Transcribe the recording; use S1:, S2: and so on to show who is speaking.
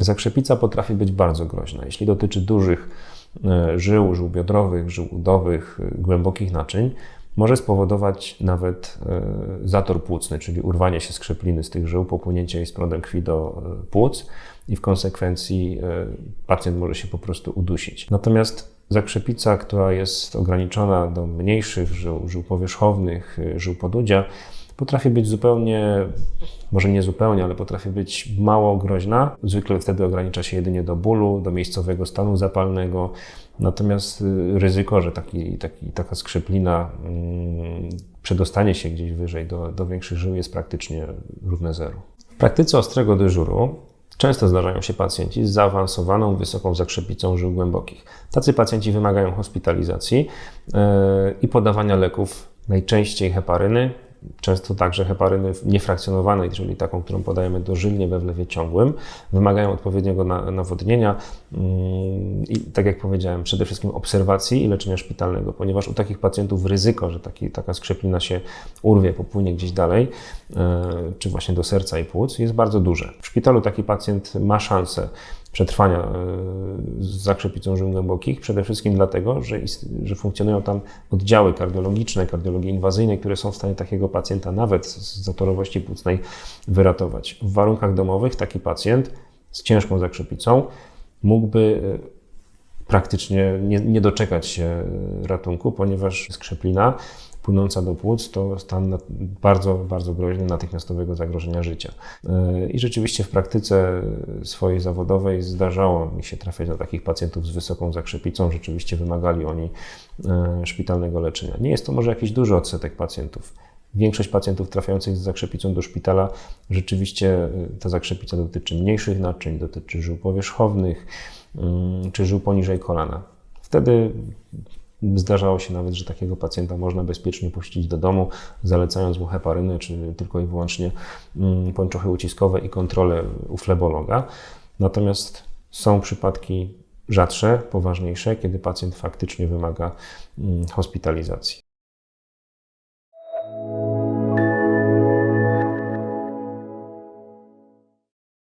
S1: Zakrzepica potrafi być bardzo groźna. Jeśli dotyczy dużych e, żył, żył biodrowych, żył udowych, e, głębokich naczyń, może spowodować nawet e, zator płucny, czyli urwanie się skrzepliny z tych żył, popłynięcie jej z prądem krwi do płuc i w konsekwencji pacjent może się po prostu udusić. Natomiast zakrzepica, która jest ograniczona do mniejszych żył, żył powierzchownych, żył podudzia, potrafi być zupełnie, może nie zupełnie, ale potrafi być mało groźna. Zwykle wtedy ogranicza się jedynie do bólu, do miejscowego stanu zapalnego. Natomiast y, ryzyko, że taki, taki, taka skrzeplina hmm, przedostanie się gdzieś wyżej do, do większych żył jest praktycznie równe zeru. W praktyce ostrego dyżuru Często zdarzają się pacjenci z zaawansowaną, wysoką zakrzepicą żył głębokich. Tacy pacjenci wymagają hospitalizacji yy, i podawania leków, najczęściej heparyny, często także heparyny niefrakcjonowanej, czyli taką, którą podajemy dożylnie we wlewie ciągłym, wymagają odpowiedniego nawodnienia mm, i tak jak powiedziałem, przede wszystkim obserwacji i leczenia szpitalnego, ponieważ u takich pacjentów ryzyko, że taki, taka skrzeplina się urwie, popłynie gdzieś dalej, e, czy właśnie do serca i płuc, jest bardzo duże. W szpitalu taki pacjent ma szansę przetrwania e, z zakrzepicą żył głębokich, przede wszystkim dlatego, że, że funkcjonują tam oddziały kardiologiczne, kardiologii inwazyjnej, które są w stanie takiego pacjenta nawet z zatorowości płucnej wyratować. W warunkach domowych taki pacjent z ciężką zakrzepicą mógłby e, praktycznie nie, nie doczekać się ratunku, ponieważ skrzeplina płynąca do płuc, to stan bardzo, bardzo groźny natychmiastowego zagrożenia życia. E, I rzeczywiście w praktyce swojej zawodowej zdarzało mi się trafiać na takich pacjentów z wysoką zakrzepicą. Rzeczywiście wymagali oni e, szpitalnego leczenia. Nie jest to może jakiś duży odsetek pacjentów. Większość pacjentów trafiających z zakrzepicą do szpitala rzeczywiście e, ta zakrzepica dotyczy mniejszych naczyń, dotyczy żył powierzchownych mm, czy żył poniżej kolana. Wtedy Zdarzało się nawet, że takiego pacjenta można bezpiecznie puścić do domu, zalecając mu heparynę, czy tylko i wyłącznie mm, pończochy uciskowe i kontrolę u flebologa. Natomiast są przypadki rzadsze, poważniejsze, kiedy pacjent faktycznie wymaga mm, hospitalizacji.